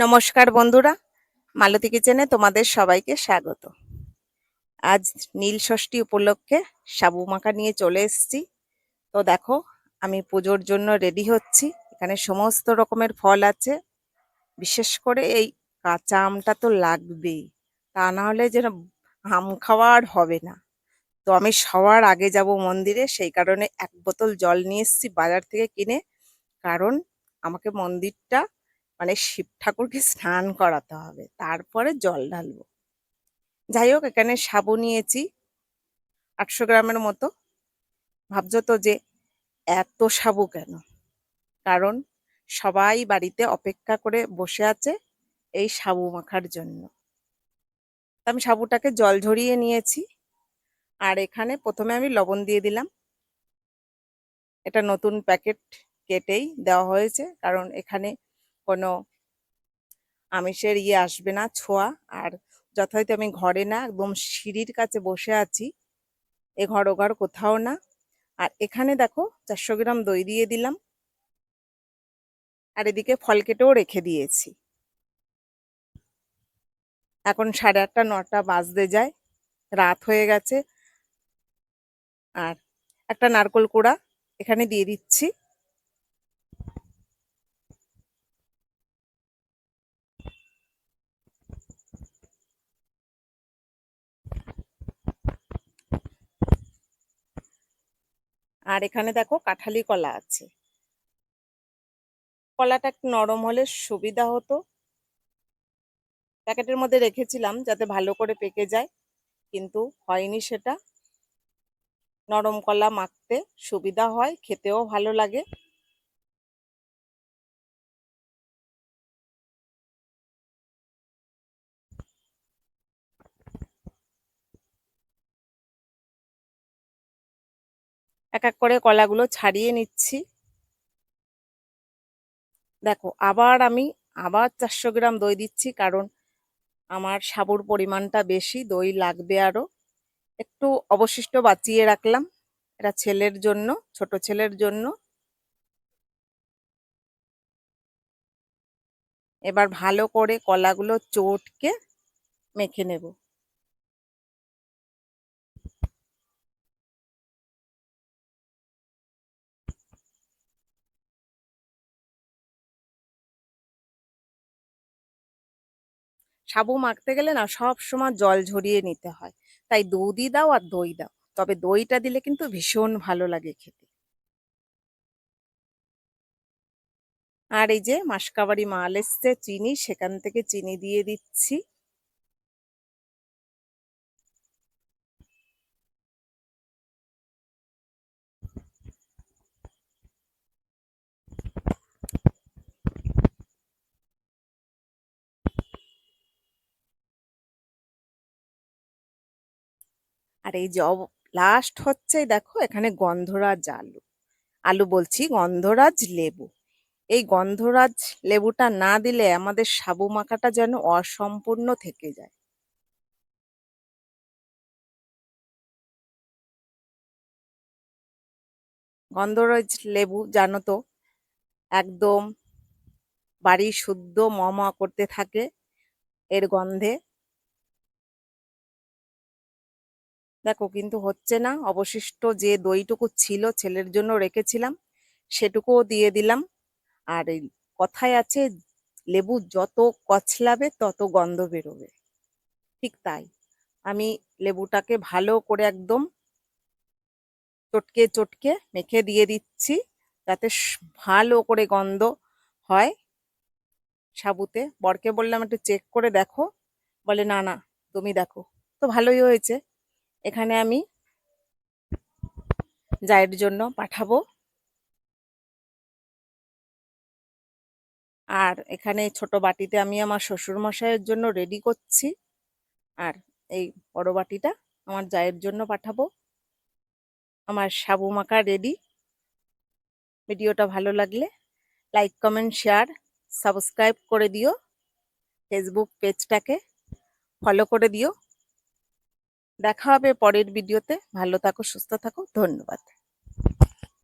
নমস্কার বন্ধুরা, মালতী কিচেনে তোমাদের সবাইকে স্বাগত। আজ নীল ষষ্ঠী উপলক্ষে সাবু মাখা নিয়ে চলে এসেছি। তো দেখো, আমি পুজোর জন্য রেডি হচ্ছি। এখানে সমস্ত রকমের ফল আছে। বিশেষ করে এই কাঁচা আমটা তো লাগবেই। তা না হলে যেন আম খাওয়া আর হবে না। তো আমি সবার আগে যাব মন্দিরে, সেই কারণে এক বোতল জল নিয়ে এসেছি বাজার থেকে কিনে। কারণ আমাকে মন্দিরটা মানে শিব ঠাকুরকে স্নান করাতে হবে, তারপরে জল ঢালবো। যাই হোক এখানে সাবু নিয়েছি, আটশো গ্রামের মতো। ভাবছ তো যে এত সাবু কেন? কারণ সবাই বাড়িতে অপেক্ষা করে বসে আছে এই সাবু মাখার জন্য। আমি সাবুটাকে জল ঝরিয়ে নিয়েছি, আর এখানে প্রথমে আমি লবণ দিয়ে দিলাম। এটা নতুন প্যাকেট কেটেই দেওয়া হয়েছে, কারণ এখানে কোনো আমিষের ইয়ে আসবে না, ছোঁয়া। আর যথারীতি আমি ঘরে না, একদম সিঁড়ির কাছে বসে আছি। এ ঘর ও ঘর কোথাও না। আর এখানে দেখো, চারশো গ্রাম দই দিয়ে দিলাম। আর এদিকে ফল কেটেও রেখে দিয়েছি। এখন সাড়ে আটটা, নটা বাজতে যায়। রাত হয়ে গেছে। আর একটা নারকোল কুড়া এখানে দিয়ে দিচ্ছি। আর এখানে দেখো কাঁঠালি কলা আছে। কলাটা একটু নরম হলে সুবিধা হতো। প্যাকেটের মধ্যে রেখেছিলাম যাতে ভালো করে পেকে যায়, কিন্তু হয়নি সেটা। নরম কলা মাখতে সুবিধা হয়, খেতেও ভালো লাগে। এক এক করে কলাগুলো ছাড়িয়ে নিচ্ছি। দেখো, আবার আমি আবার চারশো গ্রাম দই দিচ্ছি, কারণ আমার সাবুর পরিমাণটা বেশি, দই লাগবে আরও একটু অবশিষ্ট বাঁচিয়ে রাখলাম, এটা ছেলের জন্য, ছোট ছেলের জন্য। এবার ভালো করে কলাগুলো চটকে মেখে নেব। সাবু মাখতে গেলে না সব সময় জল ঝরিয়ে নিতে হয়। তাই দুধই দাও আর দই দাও। তবে দইটা দিলে কিন্তু ভীষণ ভালো লাগে খেতে। আর এই যে মাসকাবাড়ি মাল এসছে, চিনি সেখান থেকে চিনি দিয়ে দিচ্ছি। আর এই যে লাস্ট হচ্ছে দেখো এখানে গন্ধরাজ আলু। আলু বলছি গন্ধরাজ লেবু। এই গন্ধরাজ লেবুটা না দিলে আমাদের সাবু মাখাটা যেন অসম্পূর্ণ থেকে যায়। গন্ধরাজ লেবু জানো তো, একদম বাড়ি শুদ্ধ ম করতে থাকে, এর গন্ধে দেখো কিন্তু হচ্ছে না, অবশিষ্ট যে দইটুকু ছিল ছেলের জন্য রেখেছিলাম, সেটুকুও দিয়ে দিলাম। আর এই কথায় আছে, লেবু যত কচলাবে তত গন্ধ বেরোবে। ঠিক তাই। আমি লেবুটাকে ভালো করে একদম চটকে চটকে মেখে দিয়ে দিচ্ছি, যাতে ভালো করে গন্ধ হয়। সাবুতে। বরকে বললাম, একটু চেক করে দেখো। বলে, না না, তুমি দেখো। তো ভালোই হয়েছে। এখানে আমি জায়ের জন্য পাঠাবো। আর এখানে ছোট বাটিতে আমি আমার শ্বশুর মশাইয়ের জন্য রেডি করছি। আর এই বড় বাটিটা আমার জায়ের জন্য পাঠাবো। আমার সাবু মাখা রেডি ভিডিওটা ভালো লাগলে লাইক কমেন্ট শেয়ার সাবস্ক্রাইব করে দিও। ফেসবুক পেজটাকে ফলো করে দিও। দেখা হবে পরের ভিডিওতে ভালো থাকো সুস্থ থাকো। ধন্যবাদ।